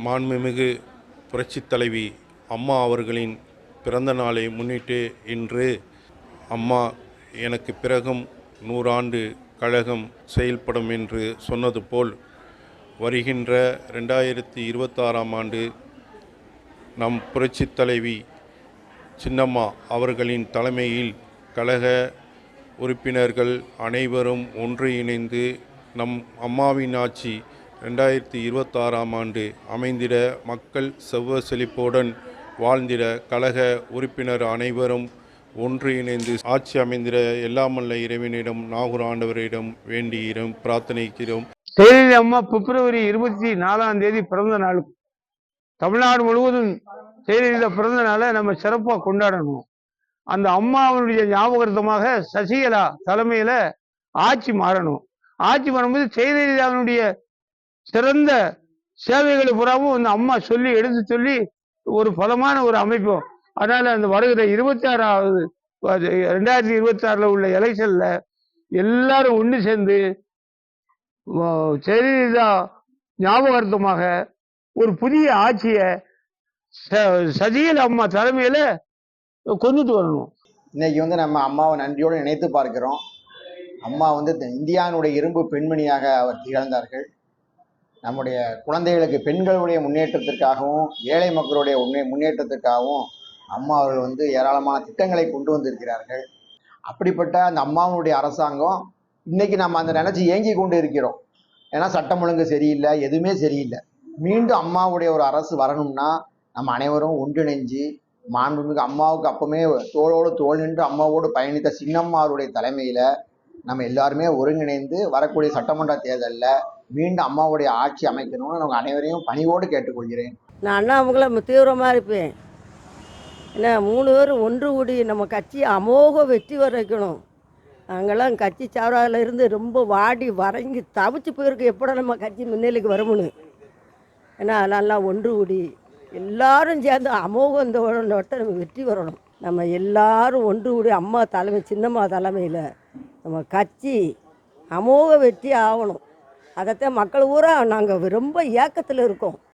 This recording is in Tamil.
மாண்புமிகு புரட்சித் தலைவி அம்மா அவர்களின் பிறந்த நாளை முன்னிட்டு இன்று அம்மா எனக்கு பிறகும் நூறாண்டு கழகம் செயல்படும் என்று சொன்னது போல் வருகின்ற ரெண்டாயிரத்தி இருபத்தாறாம் ஆண்டு நம் புரட்சித் தலைவி சின்னம்மா அவர்களின் தலைமையில் கழக உறுப்பினர்கள் அனைவரும் ஒன்று இணைந்து நம் அம்மாவின் ஆட்சி ரெண்டாயிரத்தி இருபத்தாறாம் ஆண்டு அமைந்திட மக்கள் செவ்வ செழிப்புடன் வாழ்ந்திட கழக உறுப்பினர் அனைவரும் ஒன்று இணைந்து ஆட்சி அமைந்திட எல்லாமல்ல இறைவனிடம் நாகூர் ஆண்டவரிடம் வேண்டியிடம் பிரார்த்தனைக்கிறோம். செயலி அம்மா பிப்ரவரி இருபத்தி நாலாம் தேதி பிறந்த நாள். தமிழ்நாடு முழுவதும் செயலில பிறந்த நாளை நம்ம சிறப்பாக கொண்டாடணும். அந்த அம்மாவுடைய ஞாபகார்த்தமாக சசிகலா தலைமையில ஆட்சி மாறணும். ஆட்சி மாறும்போது செயலலிதாவினுடைய சிறந்த சேவைகளை புறாவும் அந்த அம்மா சொல்லி எடுத்து சொல்லி ஒரு பலமான ஒரு அமைப்பு. அதனால அந்த வருகிற இருபத்தி ஆறாவது ரெண்டாயிரத்தி இருபத்தி ஆறுல உள்ள எலெக்ஷன்ல எல்லாரும் ஒன்று சேர்ந்து ஜெயலலிதா ஞாபகார்த்தமாக ஒரு புதிய ஆட்சியை ச- அம்மா தலைமையில கொண்டுட்டு வரணும். இன்னைக்கு வந்து நம்ம அம்மாவை நன்றியோடு நினைத்து பார்க்கிறோம். அம்மா வந்து த- இந்தியாவினுடைய இரும்பு பெண்மணியாக அவர் திகழ்ந்தார்கள். நம்முடைய குழந்தைகளுக்கு பெண்களுடைய முன்னேற்றத்திற்காகவும் ஏழை மக்களுடைய உன்னே முன்னேற்றத்திற்காகவும் அம்மா அவர்கள் வந்து ஏராளமான திட்டங்களை கொண்டு வந்திருக்கிறார்கள். அப்படிப்பட்ட அந்த அம்மாவுடைய அரசாங்கம் இன்னைக்கு நம்ம அந்த நினைச்சு ஏங்கி கொண்டு இருக்கிறோம். ஏன்னா சட்டம் ஒழுங்கு சரியில்லை எதுவுமே சரியில்லை. மீண்டும் அம்மாவுடைய ஒரு அரசு வரணும்னா நம்ம அனைவரும் ஒன்றிணைஞ்சு மாண்புமிகு அம்மாவுக்கு அப்பவுமே தோளோடு தோல் நின்று அம்மாவோடு பயணித்த சின்னம்மாருடைய தலைமையில் நம்ம எல்லாருமே ஒருங்கிணைந்து வரக்கூடிய சட்டமன்ற தேர்தலில் மீண்டும் அம்மாவுடைய ஆட்சி அமைக்கணும்னு நான் அனைவரையும் பணிவோடு கேட்டுக்கொள்கிறேன். நான் அவங்கள தீவிரமாக இருப்பேன். என்ன மூணு பேரும் ஒன்று கூடி நம்ம கட்சி அமோக வெற்றி வர வைக்கணும். நாங்கள்லாம் கட்சி சாவரால இருந்து ரொம்ப வாடி வரங்கி தவிச்சு போயிருக்கு. எப்படா நம்ம கட்சி முன்னிலைக்கு வரும்னு. ஏன்னா அதெல்லாம் ஒன்று கூடி எல்லாரும் சேர்ந்து அமோகம் இந்த வ- நம்ம வெற்றி வரணும் நம்ம எல்லாரும் ஒன்று கூடி அம்மா தலைமை சின்னம்மா தலைமையில் நம்ம கட்சி அமோக வெற்றி ஆகணும். அதைத்தான் மக்கள் பூரா நாங்கள் ரொம்ப ஏக்கத்தில் இருக்கோம்.